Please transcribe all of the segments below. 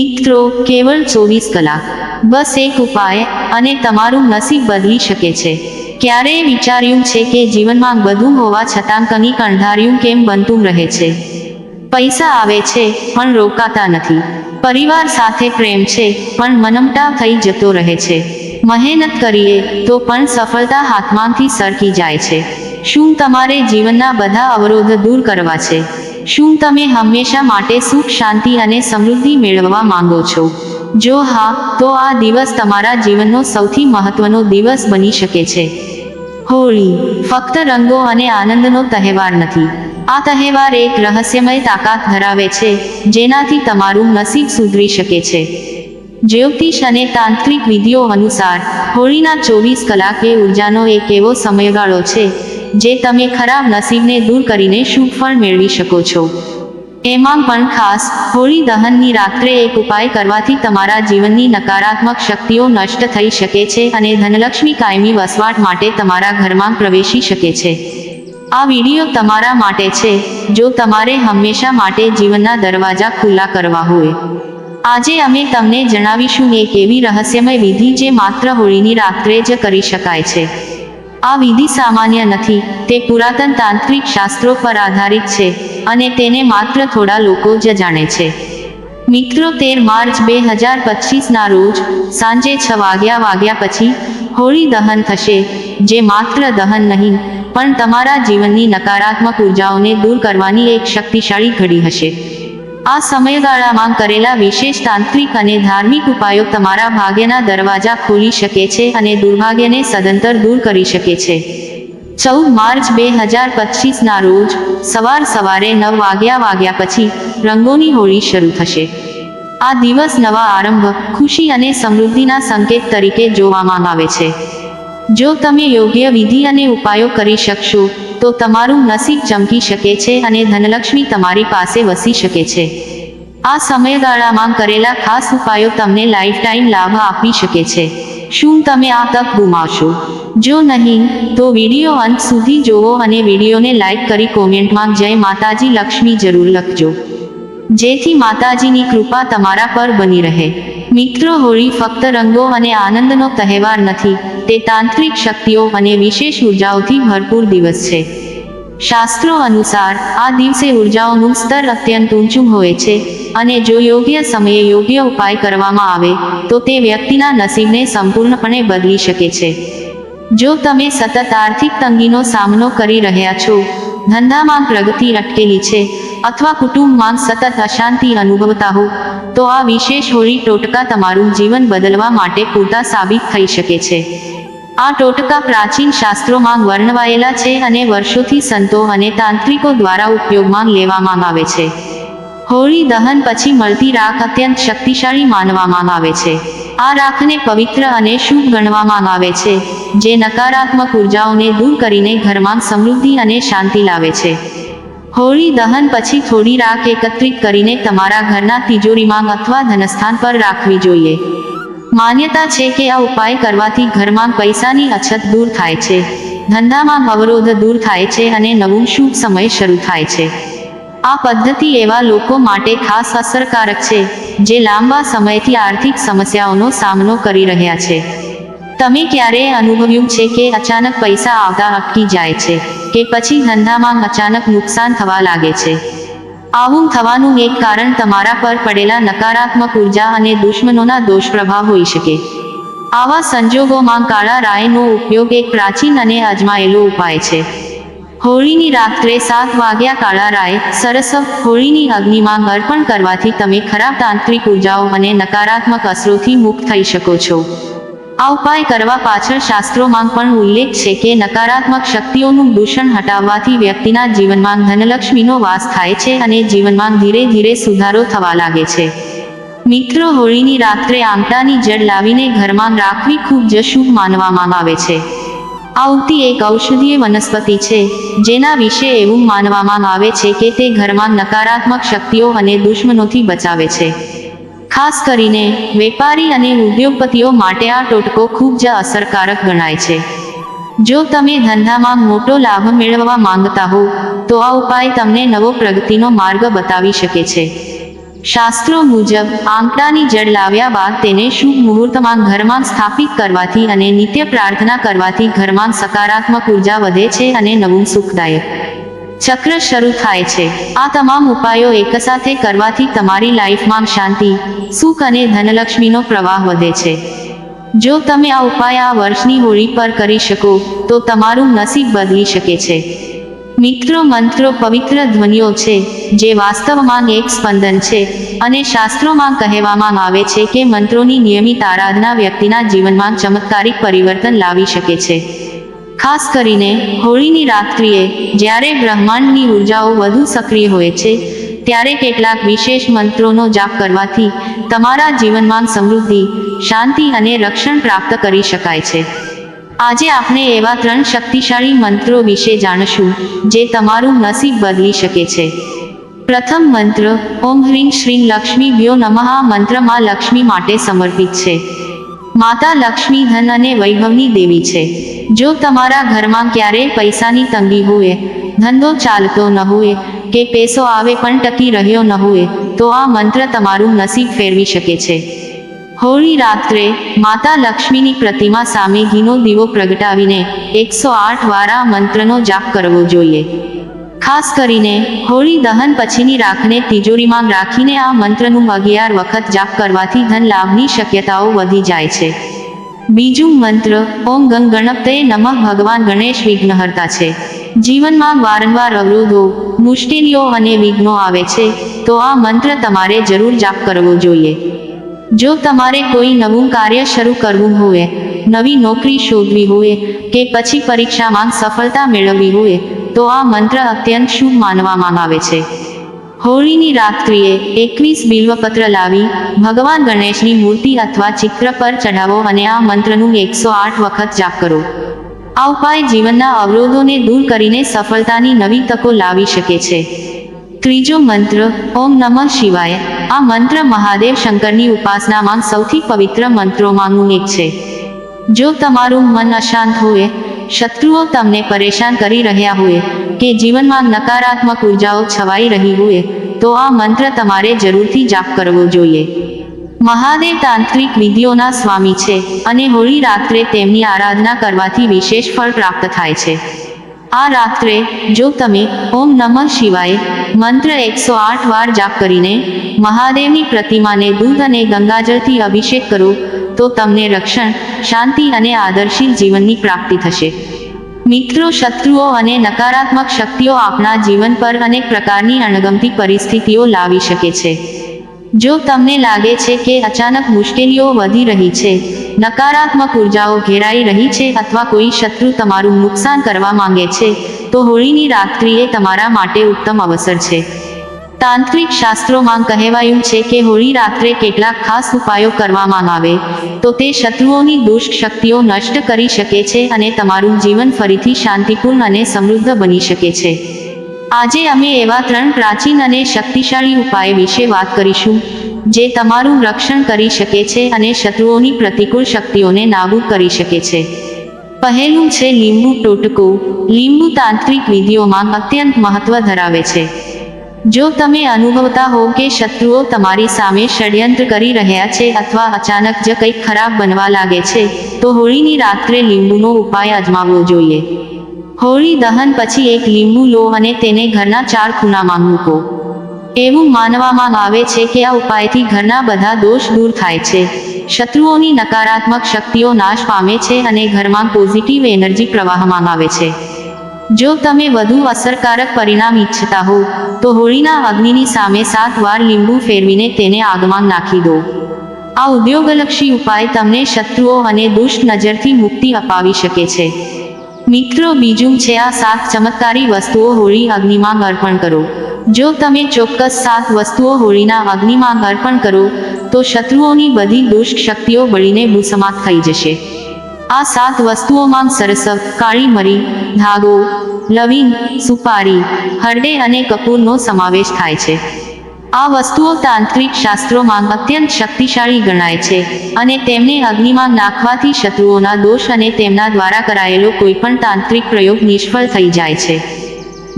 મિત્રો, કેવળ ચોવીસ કલાક. બસ એક ઉપાય અને તમારું નસીબ બદલી શકે છે. ક્યારેય વિચાર્યું છે કે જીવનમાં બધું હોવા છતાં કંઈક અણધાર્યું કેમ બનતું રહે છે. પૈસા આવે છે, પણ રોકાતા નથી. પરિવાર સાથે પ્રેમ છે, પણ મનમટા થઈ જતો રહે છે. મહેનત કરીએ તો પણ સફળતા હાથમાંથી સરકી જાય છે. શું તમારે જીવનના બધા અવરોધ દૂર કરવા છે? શું તમે હંમેશા માટે સુખ, શાંતિ અને સમૃદ્ધિ મેળવવા માંગો છો? જો હા, તો આ દિવસ તમારા જીવનનો સૌથી મહત્વનો દિવસ બની શકે છે. હોળી, ફક્ત રંગો અને આનંદનો તહેવાર નથી. આ તહેવાર એક રહસ્યમય તાકાત ધરાવે છે, જેનાથી તમારું નસીબ સુધરી શકે છે. જ્યોતિષ અને તાંત્રિક વિધિઓ અનુસાર, હોળીના ચોવીસ કલાક એ ઉર્જાનો એક એવો સમયગાળો છે જે તમે ખરાબ નસીબને દૂર કરીને શુભ ફળ મેળવી શકો છો. એમાં પણ ખાસ, હોળી દહનની રાત્રે એક ઉપાય કરવાથી તમારા જીવનની નકારાત્મક શક્તિઓ નષ્ટ થઈ શકે છે અને ધનલક્ષ્મી કાયમી વસવાટ માટે તમારા ઘરમાં પ્રવેશી શકે છે. આ વિડિયો તમારા માટે છે, જો તમારે હંમેશા માટે જીવનના દરવાજા ખુલ્લા કરવા હોય. આજે અમે તમને જણાવીશું એક એવી રહસ્યમય વિધિ જે માત્ર હોળીની રાત્રે જ કરી શકાય છે. આ વિધિ સામાન્ય નથી, તે પુરાતન તાંત્રિક શાસ્ત્રો પર આધારિત છે અને તેને માત્ર થોડા લોકો જ જાણે છે. મિત્રો, તેર માર્ચ બે હજાર પચીસના રોજ સાંજે છ વાગ્યા વાગ્યા પછી હોળી દહન થશે, જે માત્ર દહન નહીં, પણ તમારા જીવનની નકારાત્મક ઉર્જાઓને દૂર કરવાની એક શક્તિશાળી ઘડી હશે. આ સમયગાળામાં કરેલા વિશેષ તાંત્રિક અને ધાર્મિક ઉપાયો તમારા ભાગ્યના દરવાજા ખોલી શકે છે અને દુર્ભાગ્યને સદંતર દૂર કરી શકે છે. ચૌદ માર્ચ બે હજાર પચીસના રોજ સવાર સવારે નવ વાગ્યા વાગ્યા પછી રંગોની હોળી શરૂ થશે. આ દિવસ નવા આરંભ, ખુશી અને સમૃદ્ધિના સંકેત તરીકે જોવામાં આવે છે. જો તમે યોગ્ય વિધિ અને ઉપાયો કરી શકશો, તો તમારું નસીબ ચમકી શકે છે અને ધનલક્ષ્મી તમારી પાસે વસી શકે છે. આ સમયગાળામાં કરેલા ખાસ ઉપાયો તમને લાઈફ ટાઈમ લાભ આપી શકે છે. શું તમે આ તક ગુમાવશો? જો નહીં, તો વીડિયો અંત સુધી જોવો અને વિડીયોને લાઈક કરી કોમેન્ટમાં જય માતાજી લક્ષ્મી જરૂર લખજો. જેથી માતાજીની કૃપા તમારા પર બની રહે. મિત્રો હોળી ફક્ત રંગો અને આનંદનો તહેવાર નથી, તે તાંત્રિક શક્તિઓ અને વિશેષ ઉર્જાઓથી ભરપૂર દિવસ છે. શાસ્ત્રો અનુસાર, આ દિવસે ઉર્જાઓનું સ્તર અત્યંત ઊંચું હોય છે અને જો યોગ્ય સમયે યોગ્ય ઉપાય કરવામાં આવે, તો તે વ્યક્તિના નસીબને સંપૂર્ણપણે બદલી શકે છે. જો તમે સતત આર્થિક તંગીનો સામનો કરી રહ્યા છો, ધંધામાં પ્રગતિ અટકેલી છે અથવા કુટુંબમાં સતત અશાંતિ અનુભવતા હો, તો આ વિશેષ હોળી ટોટકા તમારું જીવન બદલવા માટે પૂરતા સાબિત થઈ શકે છે. આ ટોટકા પ્રાચીન શાસ્ત્રોમાં વર્ણવાયેલા છે અને વર્ષોથી સંતો અને તાંત્રિકો દ્વારા ઉપયોગમાં લેવામાં આવે છે. હોળી દહન પછી મળતી રાખ અત્યંત શક્તિશાળી માનવામાં આવે છે. આ રાખને પવિત્ર અને શુભ ગણવામાં આવે છે, જે નકારાત્મક ઉર્જાઓને દૂર કરીને ઘરમાં સમૃદ્ધિ અને શાંતિ લાવે છે. હોળી, દહન પછી થોડી રાખ એકત્રિત કરીને તમારા ઘરના તિજોરીમાં અથવા ધનસ્થાન પર રાખવી જોઈએ. માન્યતા છે કે આ ઉપાય કરવાથી ઘરમાં પૈસાની અછત દૂર થાય છે. ધંધામાં અવરોધ દૂર થાય છે અને નવું શુભ સમય શરૂ થાય છે. આ પદ્ધતિ એવા લોકો માટે ખાસ અસરકારક છે, જે લાંબા સમયથી આર્થિક સમસ્યાઓનો સામનો કરી રહ્યા છે. તમે ક્યારેય અનુભવ્યું છે કે અચાનક પૈસા આવતા અટકી જાય છે, કે પછી ધંધામાં અચાનક નુકસાન થવા લાગે છે? આવું થવાનું એક કારણ તમારા પર પડેલા નકારાત્મક ઊર્જા અને દુશ્મનોના દોષ પ્રભાવ હોઈ શકે. આવા સંજોગોમાં કાળા રાયનો ઉપયોગ એક પ્રાચીન અને અજમાયેલો ઉપાય છે. હોળીની રાત્રે સાત વાગ્યા કાળા રાય સરસવ હોળીની અગ્નિમાં અર્પણ કરવાથી તમે ખરાબ તાંત્રિક ઉર્જાઓ અને નકારાત્મક અસરોથી મુક્ત થઈ શકો છો. આ ઉપાય કરવા પાછળ શાસ્ત્રોમાં પણ ઉલ્લેખ છે કે નકારાત્મક શક્તિઓનું દૂષણ હટાવવાથી વ્યક્તિના જીવનમાં ધનલક્ષ્મીનો વાસ થાય છે અને જીવનમાં ધીરે ધીરે સુધારો થવા લાગે છે. મિત્રો, હોળીની રાત્રે આંકડાની જડ લાવીને ઘરમાં રાખવી ખૂબ જ શુભ માનવામાં આવે છે. આ ઉગતી એક ઔષધીય વનસ્પતિ છે, જેના વિશે એવું માનવામાં આવે છે કે તે ઘરમાં નકારાત્મક શક્તિઓ અને દુશ્મનોથી બચાવે છે. ખાસ કરીને વેપારી અને ઉદ્યોગપતિઓ માટે આ ટોટકો ખૂબ જ અસરકારક ગણાય છે. જો તમે ધંધામાં મોટો લાભ મેળવવા માંગતા હો, તો આ ઉપાય તમને નવો પ્રગતિનો માર્ગ બતાવી શકે છે. શાસ્ત્રો મુજબ, આંકડાની જડ લાવ્યા બાદ તેને શુભ મુહૂર્તમાં ઘરમાં સ્થાપિત કરવાથી અને નિત્ય પ્રાર્થના કરવાથી ઘરમાં સકારાત્મક ઊર્જા વધે છે અને નવું સુખદાયક. ચક્ર શરૂ થાય છે. આ તમામ ઉપાયો એકસાથે કરવાથી તમારી લાઈફમાં શાંતિ, સુખ અને ધનલક્ષ્મીનો પ્રવાહ વધે છે. જો તમે આ ઉપાય આ વર્ષની હોળી પર કરી શકો, તો તમારું નસીબ બદલી શકે છે. મિત્રો મંત્રો પવિત્ર ધ્વનિઓ છે, જે વાસ્તવમાં એક સ્પંદન છે અને શાસ્ત્રોમાં કહેવામાં આવે છે કે મંત્રોની નિયમિત આરાધના વ્યક્તિના જીવનમાં ચમત્કારિક પરિવર્તન લાવી શકે છે. ખાસ કરીને હોળીની રાત્રિએ જ્યારે બ્રહ્માંડની ઉર્જાઓ વધુ સક્રિય હોય છે, ત્યારે કેટલાક વિશેષ મંત્રોનો જાપ કરવાથી તમારા જીવનમાં સમૃદ્ધિ, શાંતિ અને રક્ષણ પ્રાપ્ત કરી શકાય છે. આજે આપણે એવા ત્રણ શક્તિશાળી મંત્રો વિશે જાણશું, જે તમારું નસીબ બદલી શકે છે. પ્રથમ મંત્ર, ઓમ હ્રીં શ્રીં લક્ષ્મી ભ્યો નમઃ મંત્રમાં લક્ષ્મી માટે સમર્પિત છે. માતા લક્ષ્મી ધન અને વૈભવની દેવી છે. જો તમારા ઘરમાં ક્યારેય પૈસાની તંગી હોય, ધંધો ચાલતો ન હોય, કે પૈસો આવે પણ ટકી રહ્યો ન હોય, તો આ મંત્ર તમારું નસીબ ફેરવી શકે છે. હોળી રાત્રે માતા લક્ષ્મીની પ્રતિમા સામે ઘીનો દીવો પ્રગટાવીને એકસો આઠ વાર આ મંત્રનો જાપ કરવો જોઈએ. ખાસ કરીને હોળી દહન પછીની રાખને તિજોરીમાં રાખીને આ મંત્રનું અગિયાર વખત જાપ કરવાથી ધન લાભની શક્યતાઓ વધી જાય છે. બીજું મંત્ર, ઓમ ગંગ ગણપતે નમઃ ભગવાન ગણેશ વિઘ્નહર્તા છે. જીવનમાં વારંવાર અવરોધો, મુશ્કેલીઓ અને વિઘ્નો આવે છે, તો આ મંત્ર તમારે જરૂર જાપ કરવો જોઈએ. જો તમારે કોઈ નવું કાર્ય શરૂ કરવું હોય, નવી નોકરી શોધવી હોય કે પછી પરીક્ષામાં સફળતા મેળવવી હોય તો આ મંત્ર અત્યંત શુભ માનવામાં આવે છે. હોળીની રાત્રિએ એકવીસ બિલ્વપત્ર લાવી ભગવાન ગણેશની મૂર્તિ અથવા ચિત્ર પર ચઢાવો અને આ મંત્રનું એકસો આઠ વખત જાપ કરો. આ ઉપાય જીવનના અવરોધોને દૂર કરીને સફળતાની નવી તકો લાવી શકે છે. ત્રીજો મંત્ર, ઓમ નમઃ શિવાય. આ મંત્ર મહાદેવ શંકરની ઉપાસનામાં સૌથી પવિત્ર મંત્રોમાંનું એક છે. જો તમારું મન અશાંત હોય શત્રુઓ તમને પરેશાન કરી રહ્યા હોય કે જીવનમાં નકારાત્મક ઉર્જાઓ છવાઈ રહી હોય તો આ મંત્ર તમારે જરૂરથી જાપ કરવો જોઈએ. મહાદેવ તાંત્રિક વિધિઓના સ્વામી છે અને હોળી રાત્રે તેમની આરાધના કરવાથી વિશેષ ફળ પ્રાપ્ત થાય છે. આ રાત્રે, જો તમે ઓમ નમઃ શિવાય મંત્ર એકસો આઠ વાર જાપ કરીને મહાદેવની પ્રતિમાને દૂધ અને ગંગાજળથી અભિષેક કરો તો તમને રક્ષણ, શાંતિ અને આદર્શીલ જીવનની પ્રાપ્તિ થશે. મિત્રો, શત્રુઓ અને નકારાત્મક શક્તિઓ આપણા જીવન પર અનેક પ્રકારની અણગમતી પરિસ્થિતિઓ લાવી શકે છે. જો તમને લાગે છે કે અચાનક મુશ્કેલીઓ વધી રહી છે, નકારાત્મક ઉર્જાઓ ઘેરાઈ રહી છે અથવા કોઈ શત્રુ તમારું નુકસાન કરવા માંગે છે, તો હોળીની રાત્રિ એ તમારા માટે ઉત્તમ અવસર છે. તાંત્રિક શાસ્ત્રોમાં કહેવાયું છે કે હોળી રાત્રે કેટલાક ખાસ ઉપાયો કરવામાં આવે, તો તે શત્રુઓની દુષ્ટ શક્તિઓ નષ્ટ કરી શકે છે અને તમારું જીવન ફરીથી શાંતિપૂર્ણ અને સમૃદ્ધ બની શકે છે. આજે અમે એવા ત્રણ પ્રાચીન અને શક્તિશાળી ઉપાય વિશે વાત કરીશું, જે તમારું રક્ષણ કરી શકે છે અને શત્રુઓની પ્રતિકૂળ શક્તિઓને નાબૂદ કરી શકે છે. પહેલું છે લીંબુ ટોટકું. લીંબુ તાંત્રિક વિધિઓમાં અત્યંત મહત્વ ધરાવે છે. જો તમે અનુભવતા હો કે શત્રુઓ તમારી સામે ષડયંત્ર કરી રહ્યા છે અથવા અચાનક જ કંઈક ખરાબ બનવા લાગે છે, તો હોળીની રાત્રે લીંબુનો ઉપાય અજમાવવો જોઈએ. હોળી દહન પછી એક લીંબુ લો અને તેને ઘરના ચાર ખૂણામાં મૂકો. એવું માનવામાં આવે છે કે આ ઉપાયથી ઘરના બધા દોષ દૂર થાય છે. શત્રુઓની નકારાત્મક શક્તિઓ નાશ પામે છે અને ઘરમાં પોઝિટિવ એનર્જી પ્રવાહમાં આવે છે. જો તમે વધુ અસરકારક પરિણામ ઈચ્છતા હો, તો હોળીના અગ્નિની સામે સાત વાર લીંબુ ફેરવીને તેને આગમાં નાખી દો. આ ઉદ્યોગલક્ષી ઉપાય તમને શત્રુઓ અને દુષ્ટ નજરથી મુક્તિ અપાવી શકે છે. મિત્રો, બીજું છે આ સાત ચમત્કારી વસ્તુઓ હોળી અગ્નિમાં અર્પણ કરો. જો તમે ચોક્કસ સાત વસ્તુઓ હોળીના અગ્નિમાં અર્પણ કરો, તો શત્રુઓની બધી દુષ્ટ શક્તિઓ બળીને ભૂસમાત થઈ જશે. આ સાત વસ્તુઓમાં સરસવ કાળી મરી ધાગો, લવિંગ, સુપારી, હરડે અને કપૂરનો સમાવેશ થાય છે. આ વસ્તુઓ તાંત્રિક શાસ્ત્રોમાં અત્યંત શક્તિશાળી ગણાય છે અને તેમને અગ્નિમાં નાખવાથી શત્રુઓના દોષ અને તેમના દ્વારા કરાયેલો કોઈપણ તાંત્રિક પ્રયોગ નિષ્ફળ થઈ જાય છે.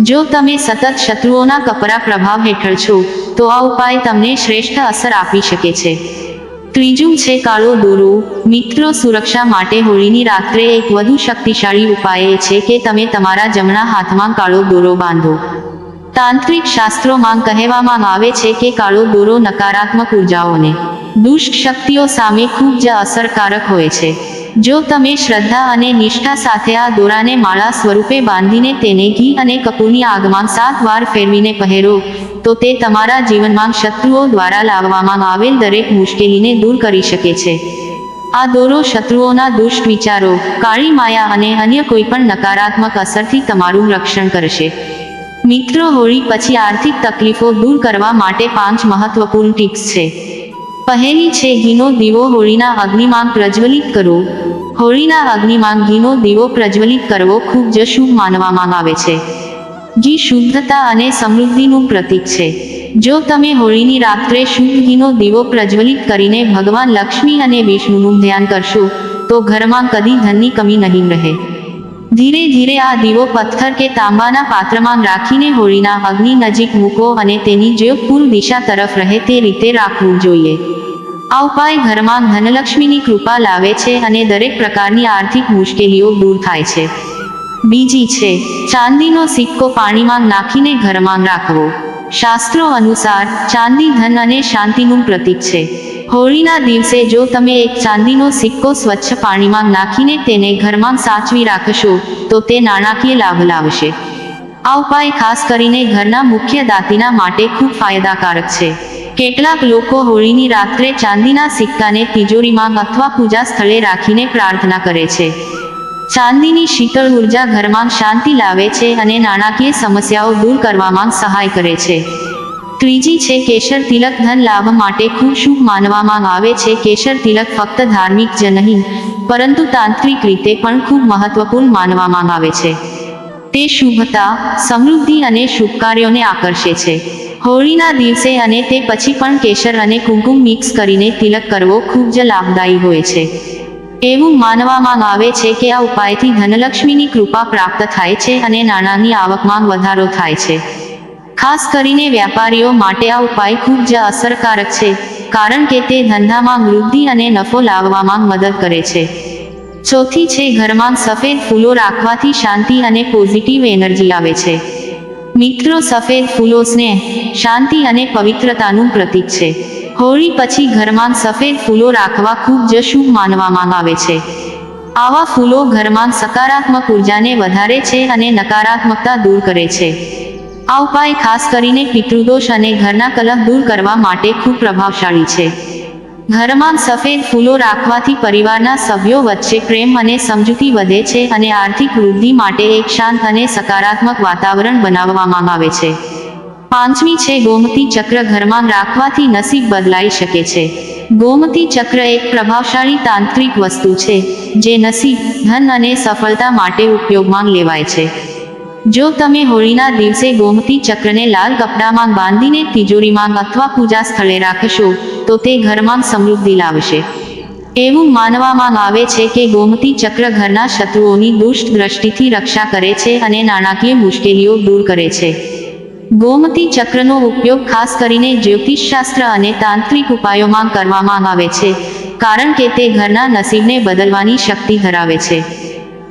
જો તમે સતત શત્રુઓના કપરા પ્રભાવ હેઠળ છો, તો આ ઉપાય તમને શ્રેષ્ઠ અસર આપી શકે છે. ત્રીજું છે કાળો દોરો. મિત્રો સુરક્ષા માટે હોળીની રાત્રે એક વધુ શક્તિશાળી ઉપાય એ છે કે તમે તમારા જમણા હાથમાં કાળો દોરો બાંધો. તાંત્રિક શાસ્ત્રોમાં કહેવામાં આવે છે કે કાળો દોરો નકારાત્મક ઉર્જાઓને દુષ્ટ શક્તિઓ સામે ખૂબ જ અસરકારક હોય છે. જો તમે શ્રદ્ધા અને નિષ્ઠા સાથે આ દોરાને માળા સ્વરૂપે બાંધીને તેને ઘી અને કપૂરની આગમાં સાત વાર ફેરવીને પહેરો તો તે તમારા જીવનમાં શત્રુઓ દ્વારા લાવવામાં આવેલ દરેક મુશ્કેલીને દૂર કરી શકે છે. આ દોરો શત્રુઓના દુષ્ટ વિચારો કાળી માયા અને અન્ય કોઈપણ નકારાત્મક અસરથી તમારું રક્ષણ કરશે. મિત્રો, હોળી પછી આર્થિક તકલીફો દૂર કરવા માટે પાંચ મહત્વપૂર્ણ ટિપ્સ છે. પહેલી છે, ઘીનો દીવો હોળીના અગ્નિમાં પ્રજ્વલિત કરો. હોળીના અગ્નિમાં ઘીનો દીવો પ્રજ્વલિત કરવો ખૂબ જ શુભ માનવામાં આવે છે. ઘી શુદ્ધતા અને સમૃદ્ધિનું પ્રતીક છે. જો તમે હોળીની રાત્રે શુદ્ધ દીવો પ્રજ્વલિત કરીને ભગવાન લક્ષ્મી અને વિષ્ણુનું ધ્યાન કરશો, તો ઘરમાં કદી ધનની કમી નહીં રહે. ધીરે ધીરે આ દીવો પથ્થર કે તાંબાના પાત્રમાં રાખીને હોળીના અગ્નિ નજીક મૂકો અને તેની જે પૂર્વ દિશા તરફ રહે તે રીતે રાખવું જોઈએ. આ ઉપાય ઘરમાં ધનલક્ષ્મીની કૃપા લાવે છે અને દરેક પ્રકારની આર્થિક મુશ્કેલીઓ દૂર થાય છે. બીજી છે, ચાંદીનો સિક્કો પાણીમાં નાખીને ઘરમાં રાખવો શાસ્ત્રો અનુસાર ચાંદી ધન અને શાંતિનું પ્રતીક છે. હોળીના દિવસે જો તમે એક ચાંદીનો સિક્કો સ્વચ્છ પાણીમાં નાખીને તેને ઘરમાં સાચવી રાખશો, તો તે નાણાકીય લાભ લાવશે. આ ઉપાય ખાસ કરીને ઘરના મુખ્ય દાતીના માટે ખૂબ ફાયદાકારક છે. કેટલાક લોકો હોળીની રાત્રે ચાંદીના સિક્કાને તિજોરીમાં અથવા પૂજા સ્થળે રાખીને પ્રાર્થના કરે છે. ચાંદીની શીતળ ઊર્જા ઘરમાં શાંતિ લાવે છે અને નાણાકીય સમસ્યાઓ દૂર કરવામાં સહાય કરે છે. ત્રીજી છે, કેશર તિલક ધન લાભ માટે ખૂબ શુભ માનવામાં આવે છે. કેશર તિલક ફક્ત ધાર્મિક જ નહીં, પરંતુ તાંત્રિક રીતે પણ ખૂબ મહત્વપૂર્ણ માનવામાં આવે છે. તે શુભતા, સમૃદ્ધિ અને શુભ કાર્યોને આકર્ષે છે. હોળીના દિવસે અને તે પછી પણ કેશર અને કુમકુમ મિક્સ કરીને તિલક કરવો ખૂબ જ લાભદાયી હોય છે. એવું માનવામાં આવે છે કે આ ઉપાયથી ધનલક્ષ્મીની કૃપા પ્રાપ્ત થાય છે અને નાણાંની આવકમાં વધારો થાય છે. ખાસ કરીને વ્યાપારીઓ માટે આ ઉપાય ખૂબ જ અસરકારક છે, કારણ કે તે ધંધામાં વૃદ્ધિ અને નફો લાવવામાં મદદ કરે છે. ચોથી છે, ઘરમાં સફેદ ફૂલો રાખવાથી શાંતિ અને પોઝિટિવ એનર્જી આવે છે. મિત્રો, સફેદ ફૂલો સ્નેહ, શાંતિ અને પવિત્રતાનું પ્રતીક છે. હોળી પછી ઘરમાં સફેદ ફૂલો રાખવા ખૂબ જ શુભ માનવામાં આવે છે. આવા ફૂલો ઘરમાં સકારાત્મક ઉર્જાને વધારે છે અને નકારાત્મકતા દૂર કરે છે. આ ઉપાય ખાસ કરીને પિતૃદોષ અને ઘરના કલહ દૂર કરવા માટે ખૂબ પ્રભાવશાળી છે. ઘરમાં સફેદ ફૂલો રાખવાથી પરિવારના સભ્યો વચ્ચે પ્રેમ અને સમજૂતી વધે છે અને આર્થિક વૃદ્ધિ માટે એક શાંત અને સકારાત્મક વાતાવરણ બનાવવામાં આવે છે. પાંચમી છે, ગોમતી ચક્ર ઘરમાં રાખવાથી નસીબ બદલાઈ શકે છે. ગોમતી ચક્ર એક પ્રભાવશાળી તાંત્રિક વસ્તુ છે, જે નસીબ, ધન અને સફળતા માટે ઉપયોગમાં લેવાય છે. જો તમે હોળીના દિવસે ગોમતી ચક્રને લાલ કપડામાં બાંધીને તિજોરીમાં અથવા પૂજા સ્થળે રાખશો, તો તે ઘરમાં સમૃદ્ધિ લાવશે. એવું માનવામાં આવે છે કે ગોમતી ચક્ર ઘરના શત્રુઓની દુષ્ટ દ્રષ્ટિથી રક્ષા કરે છે અને નાણાકીય મુશ્કેલીઓ દૂર કરે છે. ગોમતી ચક્રનો ઉપયોગ ખાસ કરીને જ્યોતિષશાસ્ત્ર અને તાંત્રિક ઉપાયોમાં કરવામાં આવે છે, કારણ કે તે ઘરના નસીબને બદલવાની શક્તિ ધરાવે છે.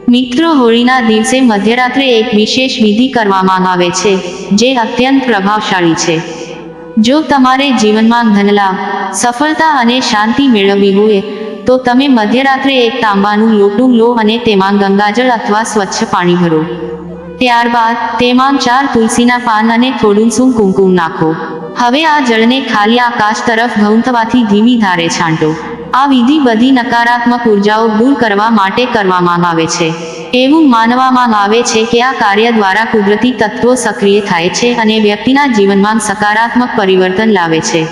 મિત્રો, હોળીના દિવસે મધ્યરાત્રે એક વિશેષ વિધિ કરવામાં આવે છે, જે અત્યંત પ્રભાવશાળી છે. જો તમારે જીવનમાં ધનલાભ, સફળતા અને શાંતિ મેળવવી હોય, તો તમે મધ્યરાત્રે એક તાંબાનું લોટું લો અને તેમાં ગંગાજળ અથવા સ્વચ્છ પાણી ભરો. ત્યારબાદ તેમાં ચાર તુલસીના પાન અને થોડું શું કુમકુમ નાખો. હવે આ જળને ખાલી આકાશ તરફ ઘઉંથવાથી ધીમી ધારે છાંટો. આ વિધિ બધી નકારાત્મક ઉર્જાઓ દૂર કરવા માટે કરવામાં આવે છે. એવું માનવામાં આવે છે કે આ કાર્ય દ્વારા કુદરતી તત્વો સક્રિય થાય છે અને વ્યક્તિના જીવનમાં સકારાત્મક પરિવર્તન લાવે છે.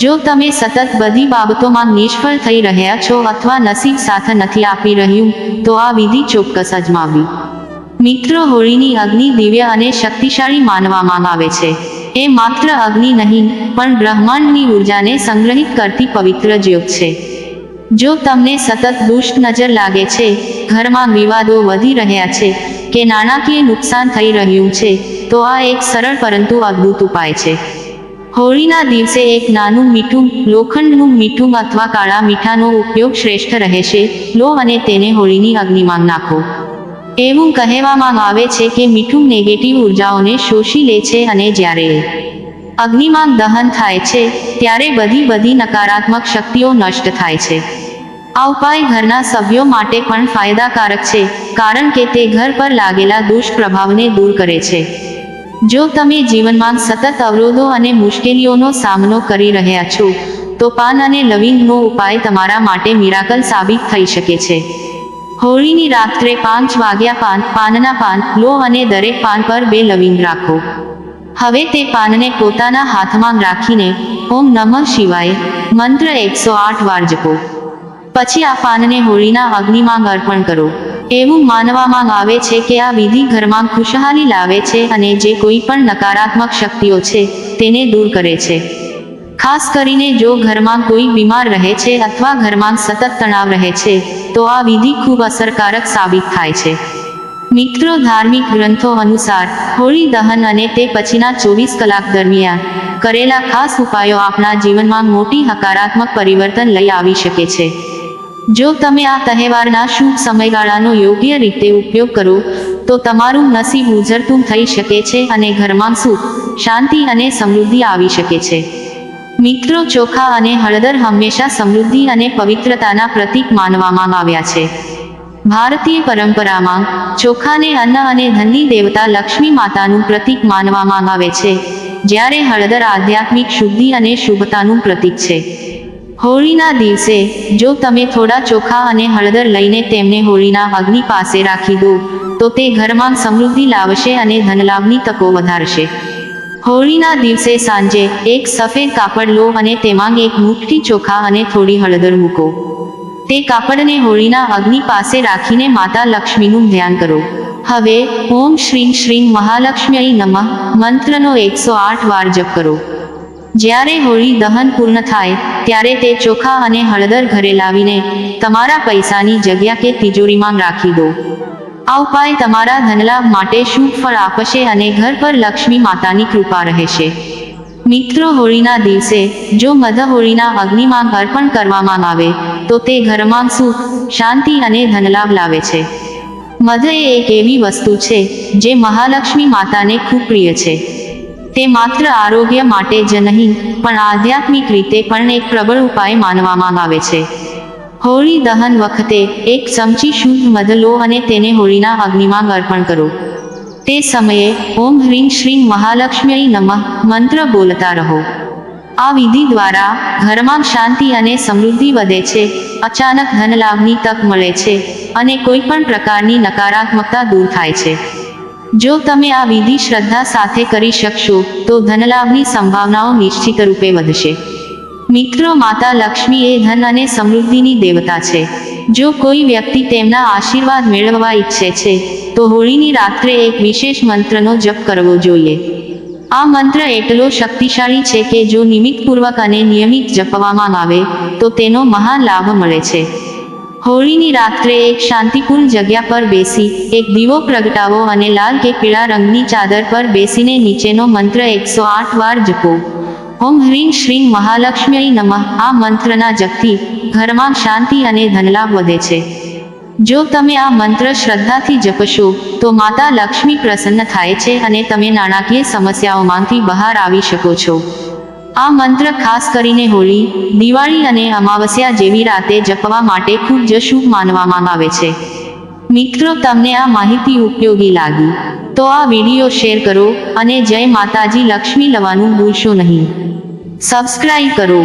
જો તમે સતત બધી બાબતોમાં નિષ્ફળ થઈ રહ્યા છો અથવા નસીબ સાથ નથી આપી રહ્યું, તો આ વિધિ ચોક્કસ અજમાવી મિત્રો હોળીની અગ્નિ દિવ્ય અને શક્તિશાળી માનવામાં આવે છે. એ માત્ર અગ્નિ નહીં, પણ બ્રહ્માંડની ઉર્જાને સંગ્રહિત કરતી પવિત્ર જ્યોત છે. જો તમને સતત દુષ્ટ નજર લાગે છે, ઘરમાં વિવાદો વધી રહ્યા છે, કે નાણાકીય નુકસાન થઈ રહ્યું છે, તો આ એક સરળ પરંતુ અદ્ભુત ઉપાય છે. હોળીના દિવસે એક નાનું મીઠું, લોખંડનું મીઠું અથવા કાળા મીઠાનો ઉપયોગ શ્રેષ્ઠ રહેશે, લો અને તેને હોળીની અગ્નિમાં નાખો. એવું કહેવામાં આવે છે કે મીઠું નેગેટિવ ઉર્જાઓને શોષી લે છે અને જ્યારે અગ્નિમાં દહન થાય છે, ત્યારે બધી બધી નકારાત્મક શક્તિઓ નષ્ટ થાય છે. આ ઉપાય ઘરના સભ્યો માટે પણ ફાયદાકારક છે, કારણ કે તે ઘર પર લાગેલા દુષ્પ્રભાવને દૂર કરે છે. જો તમે જીવનમાં સતત અવરોધો અને મુશ્કેલીઓનો સામનો કરી રહ્યા છો, તો પાન અને લવિંગનો ઉપાય તમારા માટે મિરાકલ સાબિત થઈ શકે છે. હોળીની રાત્રે પાંચ વાગ્યા પાન પાનના પાન, લો અને દરેક પાન પર બે લવિંગ રાખો. હવે તે પાનને પોતાના હાથમાં રાખીને, ઓમ નમઃ શિવાય, મંત્ર એકસો આઠ વાર જપો. પછી આ પાનને હોળીના અગ્નિમાં અર્પણ કરો. એવું માનવામાં આવે છે કે આ વિધિ ઘરમાં ખુશહાલી લાવે છે અને જે કોઈ પણ નકારાત્મક શક્તિઓ છે, તેને દૂર કરે છે. ખાસ કરીને જો ઘરમાં કોઈ બીમાર રહે છે અથવા ઘરમાં સતત તણાવ રહે છે તો આ વિધિ ખૂબ અસરકારક સાબિત થાય છે. મિત્રો ધાર્મિક ગ્રંથો અનુસાર હોળી દહન અને તે પછીના ચોવીસ કલાક દરમિયાન કરેલા ખાસ ઉપાયો આપણા જીવનમાં મોટી હકારાત્મક પરિવર્તન લઈ આવી શકે છે. જો તમે આ તહેવારના શુભ સમયગાળાનો યોગ્ય રીતે ઉપયોગ કરો, તો તમારું નસીબ ઉજરતું થઈ શકે છે અને ઘરમાં સુખ, શાંતિ અને સમૃદ્ધિ આવી શકે છે. મિત્રો ચોખા અને હળદર હંમેશા સમૃદ્ધિ અને પવિત્રતાના પ્રતીક માનવામાં આવ્યા છે. ભારતીય પરંપરામાં ચોખાને અન્ન અને ધનની દેવતા લક્ષ્મી માતાનું પ્રતીક માનવામાં આવે છે, જ્યારે હળદર આધ્યાત્મિક શુદ્ધિ અને શુભતાનું પ્રતીક છે. હોળીના દિવસે જો તમે થોડા ચોખા અને હળદર લઈને તેમને હોળીના અગ્નિ પાસે રાખી દો, તો તે ઘરમાં સમૃદ્ધિ લાવશે અને ધનલાભની તકો વધારશે. હોળીના દિવસે સાંજે એક સફેદ કાપડ લો અને તેમાં એક મુઠ્ઠી ચોખા અને થોડી હળદર મૂકો. તે કાપડને હોળીના અગ્નિ પાસે રાખીને માતા લક્ષ્મીનું ધ્યાન કરો. હવે ઓમ શ્રીં શ્રીં મહાલક્ષ્મી નમઃ. મંત્રનો એકસો આઠ વાર જપ કરો. જ્યારે હોળી દહન પૂર્ણ થાય, ત્યારે તે ચોખા અને હળદર ઘરે લાવીને તમારા પૈસાની જગ્યા કે તિજોરીમાં રાખી દો. આ ઉપાય તમારા ધનલાભ માટે શુભ ફળ આપશે અને ઘર પર લક્ષ્મી માતાની કૃપા રહેશે. મિત્રો હોળીના દિવસે, જો મધ હોળીના અગ્નિમાં અર્પણ કરવામાં આવે, તો તે ઘરમાં સુખ, શાંતિ અને ધનલાભ લાવે છે. મધ એ એક એવી વસ્તુ છે, જે મહાલક્ષ્મી માતાને ખૂબ પ્રિય છે. તે માત્ર આરોગ્ય માટે જ નહીં, પણ આધ્યાત્મિક રીતે પણ એક પ્રબળ ઉપાય માનવામાં આવે છે. હોળી દહન વખતે એક ચમચી શુદ્ધ મધ લો અને તેને હોળીના અગ્નિમાં અર્પણ કરો. તે સમયે ઓમ હ્રીમ શ્રીં મહાલક્ષ્મી નમઃ મંત્ર બોલતા રહો. આ વિધિ દ્વારા ઘરમાં શાંતિ અને સમૃદ્ધિ વધે છે. અચાનક ધનલાભની તક મળે છે અને કોઈ પણ પ્રકારની નકારાત્મકતા દૂર થાય છે. જો તમે આ વિધિ શ્રદ્ધા સાથે કરી શકશો તો ધનલાભની સંભાવનાઓ નિશ્ચિત રૂપે વધશે. મિત્રો માતા લક્ષ્મી એ ધન અને સમૃદ્ધિની દેવતા છે. જો કોઈ વ્યક્તિ તેમના આશીર્વાદ મેળવવા ઈચ્છે છે, તો હોળીની રાત્રે એક વિશેષ મંત્રનો જપ કરવો જોઈએ. આ મંત્ર એટલો શક્તિશાળી છે કે જો નિમિત્તપૂર્વક અને નિયમિત જપવામાં આવે, તો તેનો મહાન લાભ મળે છે. હોળીની રાત્રે એક શાંતિપૂર્ણ જગ્યા પર બેસી, એક દીવો પ્રગટાવો અને લાલ કે પીળા રંગની ચાદર પર બેસીને નીચેનો મંત્ર એકસો આઠ વાર જપો. ઓમ હ્રીં શ્રીં મહાલક્ષ્મી નમઃ. આ મંત્રના જપથી ઘરમાં શાંતિ અને ધનલાભ વધે છે. જો તમે આ મંત્ર શ્રદ્ધાથી જપશો, તો માતા લક્ષ્મી પ્રસન્ન થાય છે અને તમે નાણાકીય સમસ્યાઓમાંથી બહાર આવી શકો છો. આ મંત્ર ખાસ કરીને હોળી, દિવાળી અને અમાવસ્યા જેવી રાતે જપવા માટે ખૂબ જ શુભ માનવામાં આવે છે. મિત્રો, તમને આ માહિતી ઉપયોગી લાગી. તો આ વીડિયો શેર કરો અને જય માતાજી લક્ષ્મી લવાનું ભૂલશો નહીં. સબસ્ક્રાઈબ કરો.